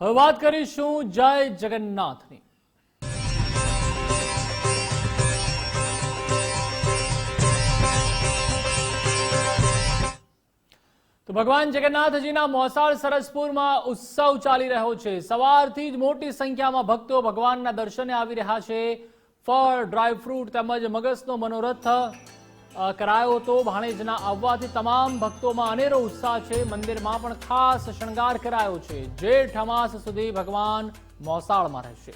હવે વાત કરીશું જય જગન્નાથની. તો ભગવાન જગન્નાથજીના મોસાળ સરસપુરમાં ઉત્સવ ચાલી રહ્યો છે. સવારથી જ મોટી સંખ્યામાં ભક્તો ભગવાનના દર્શને આવી રહ્યા છે. ફળ, ડ્રાયફ્રૂટ તેમજ મગજનો મનોરથ કરાયો હતો ભાણેજના આવવાથી તમામ ભક્તોમાં અનેરો ઉત્સાહ છે. મંદિરમાં પણ ખાસ શણગાર કરાયો છે. જેઠ અમાસ સુધી ભગવાન મોસાળમાં રહેશે.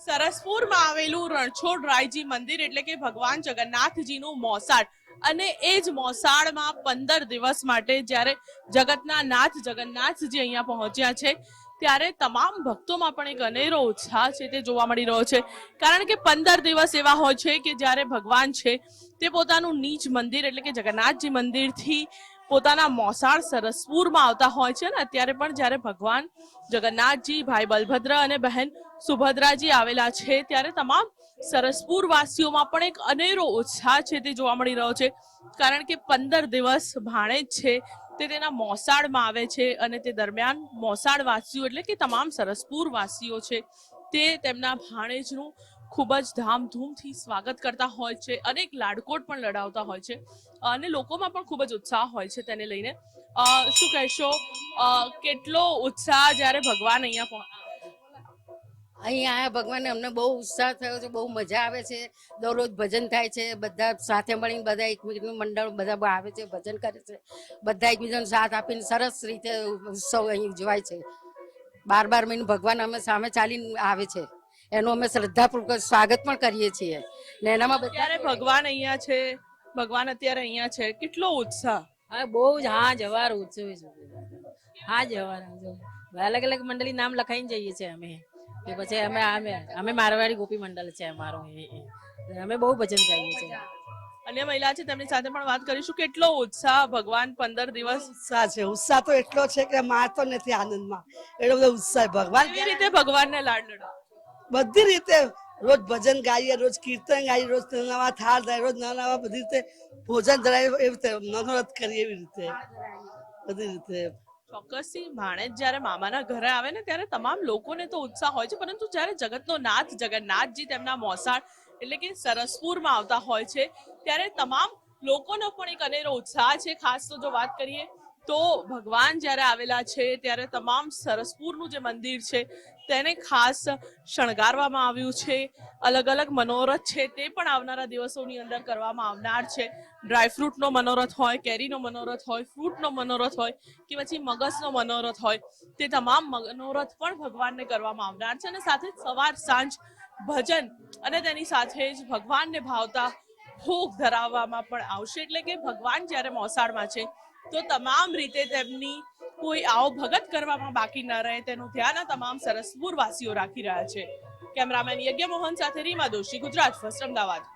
સરસપુરમાં આવેલું રણછોડ રાયજી મંદિર એટલે કે ભગવાન જગન્નાથજીનું મોસાળ. અને એ જ મોસાળમાં પંદર દિવસ માટે જ્યારે જગતના નાથ જગન્નાથજી અહીંયા પહોંચ્યા છે ત્યારે તમામ ભક્તોમાં પણ એક અનેરો ઉત્સાહ છે તે જોવા મળી રહ્યો છે. કારણ કે પંદર દિવસ એવા હોય છે કે જ્યારે ભગવાન છે, તે પોતાનું નીચ મંદિર એટલે કે જગન્નાથજી મંદિરથી પોતાના મોસાળ સરસપુરમાં આવતા હોય છે ને, અત્યારે પણ જ્યારે ભગવાન જગન્નાથજી, ભાઈ બલભદ્ર અને બહેન સુભદ્રાજી આવેલા છે, ત્યારે તમામ સરસપુર વાસીઓમાં પણ એક અનેરો ઉત્સાહ છે તે જોવા મળી રહ્યો છે. કારણ કે પંદર દિવસ ભાણેજ છે તે તેના મોસાળમાં આવે છે અને તે દરમિયાન મોસાળ વાસીઓ એટલે કે તમામ સરસપુર વાસીઓ છે, તે તેમના ભાણેજનું ખૂબ જ ધામધૂમથી સ્વાગત કરતા હોય છે, અનેક લાડકોટ પણ લડાવતા હોય છે, અને લોકોમાં પણ ખૂબ જ ઉત્સાહ હોય છે તેને લઈને. શું કહેશો? કેટલો ઉત્સાહ જ્યારે ભગવાન અહીંયા પહોંચે અહીં આયા ભગવાન અમને બહુ ઉત્સાહ થયો છે બહુ મજા આવે છે. દરરોજ ભજન થાય છે બધા સાથે મળીને બધા એકબીજાનું મંડળ બધા બહુ આવે છે ભજન કરે છે. બધા એકબીજાનો સાથ આપીને સરસ રીતે ઉત્સવ અહીં ઉજવાય છે. બાર બાર મહિને ભગવાન અમે સામે ચાલીને આવે છે. એનું અમે શ્રદ્ધાપૂર્વક સ્વાગત પણ કરીએ છીએ. ને એનામાં અત્યારે ભગવાન અહીંયા છે ભગવાન અત્યારે અહીંયા છે. કેટલો ઉત્સાહ. હા બહુ જ હા જવાર ઉત્સવ છે. હા જવાર. અલગ અલગ મંડળી નામ લખાઈને જઈએ છીએ અમે. કે પછી અમે અમે અમે મારવાડી ગોપી મંડળ છે અમારું. અમે બહુ ભજન ગાઈએ છીએ. અન્ય મહિલા છે તેમની સાથે પણ વાત કરીશું. કેટલો ઉત્સાહ ભગવાન પંદર દિવસ? ઉત્સાહ છે ઉત્સાહ તો એટલો છે કે મારતો નથી આનંદમાં. એટલો બધો ઉત્સાહ ભગવાન કેવી રીતે ભગવાનને લાડ લડો બધી રીતે રોજ ભજન ગાઈએ રોજ કીર્તન ગાઈએ રોજ નવા થાળ થાય રોજ નવા નવા બધી રીતે ભોજન ધરાય એવી રીતે મનોરથ કરીએ એવી રીતે. બધી રીતે. ચોક્કસથી ભાણેજ જ્યારે મામાના ઘરે આવે ને, ત્યારે તમામ લોકોને તો ઉત્સાહ હોય છે. પરંતુ જ્યારે જગતનો નાથ, જગન્નાથજી તેમના મોસાળ એટલે કે સરસપુરમાં આવતા હોય છે, ત્યારે તમામ લોકોનો પણ એક અનેરો ઉત્સાહ છે. ખાસ તો જો વાત કરીએ તો ભગવાન જ્યારે આવેલા છે, ત્યારે તમામ સરસપુરનું જે મંદિર છે, તેને ખાસ શણગારવામાં આવ્યું છે. અલગ અલગ મનોરથ છે, તે પણ આવનારા દિવસોની અંદર કરવામાં આવનાર છે. ડ્રાયફ્રૂટનો મનોરથ હોય, કેરીનો મનોરથ હોય, ફ્રૂટનો મનોરથ હોય કે પછી મગજનો મનોરથ હોય, તે તમામ મનોરથ પણ ભગવાનને કરવામાં આવનાર છે. અને સાથે સવાર સાંજ ભજન અને તેની સાથે જ ભગવાનને ભાવતા ભોગ ધરાવવામાં પણ આવશે. એટલે કે ભગવાન જ્યારે મોસાળમાં છે, તો તમામ રીતે તેમની કોઈ આવો ભગત કરવામાં બાકી ન રહે. તેનું ધ્યાન આ તમામ સરસપુર વાસીઓ રાખી રહ્યા છે. કેમેરામેન યજ્ઞ મોહન સાથે રીમા દોશી, ગુજરાત ફર્સ્ટ, અમદાવાદ.